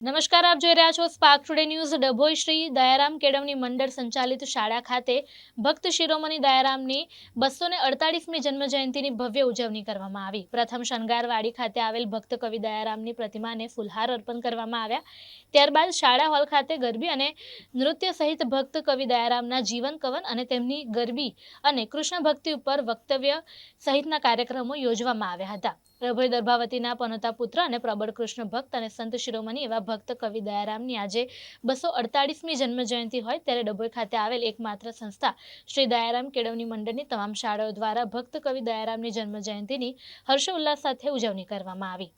નમસ્કાર, આપ જોઈ રહ્યા છો Spark Today News Dabhoi Shri Dayaram કેળવણી મંડળ સંચાલિત શાળા ખાતે ભક્ત શિરોમણી દયારામની બસો ને અડતાળીસમી જન્મજયંતિની ભવ્ય ઉજવણી કરવામાં આવી. પ્રથમ શણગારવાડી ખાતે આવેલ ભક્ત કવિ દયારામની પ્રતિમાને ફૂલહાર અર્પણ કરવામાં આવ્યા. ત્યારબાદ શાળા હોલ ખાતે ગરબી અને નૃત્ય સહિત ભક્ત કવિ દયારામના જીવન કવન અને તેમની ગરબી અને કૃષ્ણ ભક્તિ ઉપર વક્તવ્ય સહિતના કાર્યક્રમો યોજવામાં આવ્યા હતા. પ્રભુય દર્ભાવતીના પનોતા પુત્ર અને પ્રબળ કૃષ્ણ ભક્ત અને સંત શિરોમણી એવા ભક્ત કવિ દયારામની આજે બસો અડતાળીસમી જન્મજયંતિ હોય ત્યારે ડભોઈ ખાતે આવેલ એકમાત્ર સંસ્થા શ્રી દયારામ કેળવણી મંડળની તમામ શાળાઓ દ્વારા ભક્ત કવિ દયારામની જન્મજયંતિની હર્ષોલ્લાસ સાથે ઉજવણી કરવામાં આવી.